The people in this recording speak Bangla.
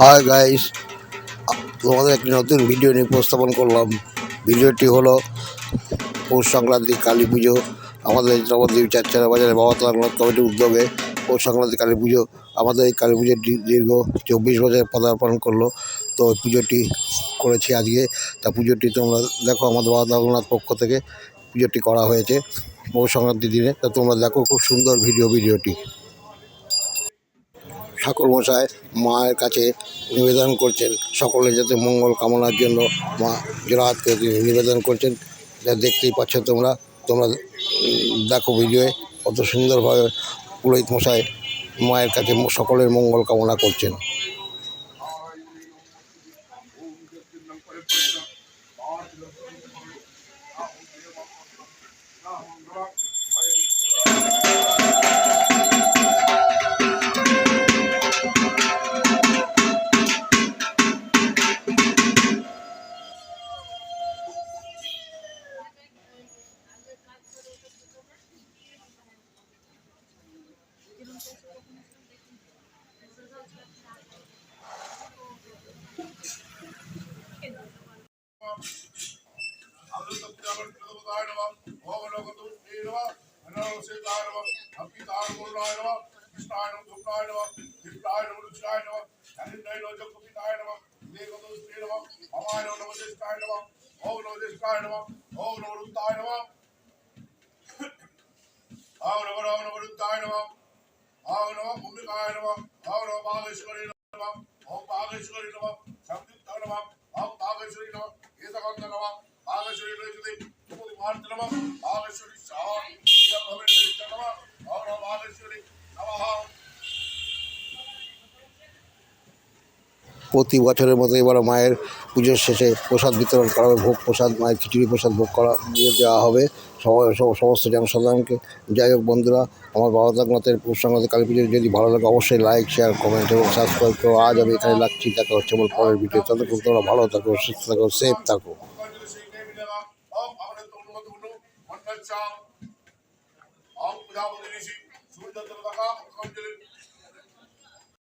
হাই গাইস তোমাদের একটি নতুন ভিডিও নিয়ে উপস্থাপন করলাম। ভিডিওটি হলো পৌষ সংক্রান্তি কালী পুজো। আমাদের নবদ্বীপ চারচারা বাজারে বাবা তালানাথ কমিটির উদ্যোগে পৌষ সংক্রান্তি কালী পুজো। আমাদের এই কালী পুজোটি দীর্ঘ চব্বিশ বছর পদার্পণ করল। তো পুজোটি করেছি আজকে। তা পুজোটি তোমরা দেখো আমাদের বাবা তালানাথ পক্ষ থেকে। পুজোটি করা হয়েছে পৌষ সংক্রান্তির দিনে। তা তোমরা দেখো খুব সুন্দর ভিডিও ভিডিওটি ঠাকুর মশাই মায়ের কাছে নিবেদন করছেন। সকলে যাতে মঙ্গল কামনার জন্য মা জোড়াহাতকে নিবেদন করছেন। যা দেখতেই পাচ্ছ তোমরা। তোমরা দেখো ভিডিওয়ে কত সুন্দরভাবে পুরোহিত মশাই মায়ের কাছে সকলের মঙ্গল কামনা করছেন। गोविंदायनम भवनगतु नीनम नरसिंहायनम अपितायनम कृष्णायनम दुर्गायनम दिव्यायनम रुचिरायनम हरिंदयनम जगपितायनम देवतो नीनम अमायनम नमस्कायनम ओम नमस्कायनम ओम नमरुतायनम ओम नमो नमो नमरुतायनम ओम नमो भूमिकायनम ओम नमो बागेश्वरी नमः ओम बागेश्वरी नमः संदिग्ध नमः తుమది భారత నమ భాగేశ్వరి సహా నమ ఓం నమ భాగేశ్వరి నమః প্রতি বছরের মতো এবার মায়ের পুজোর শেষে প্রসাদ বিতরণ করা হবে ভোগ প্রসাদ মায়ের খিচুড়ি প্রসাদ ভোগ করা দিয়ে দেওয়া হবে সবাই সব- সমস্ত জনসাধারণকে যাই হোক বন্ধুরা আমার বাবা তাকনাথের পৌষাঙ্গাতে কালী পুজোর যদি ভালো লাগে অবশ্যই লাইক শেয়ার কমেন্ট এবং সাবস্ক্রাইব করো আজ আমি এখানে লাগছি দেখা হচ্ছে আমার পরের ভিডিও ততক্ষণ তোমরা ভালো থাকো সুস্থ থাকো সেফ থাকো মন্ডচ্ছা ওম প্রজাপতি ঋষি সূর্যদেবতা অঙ্কাঞ্জলি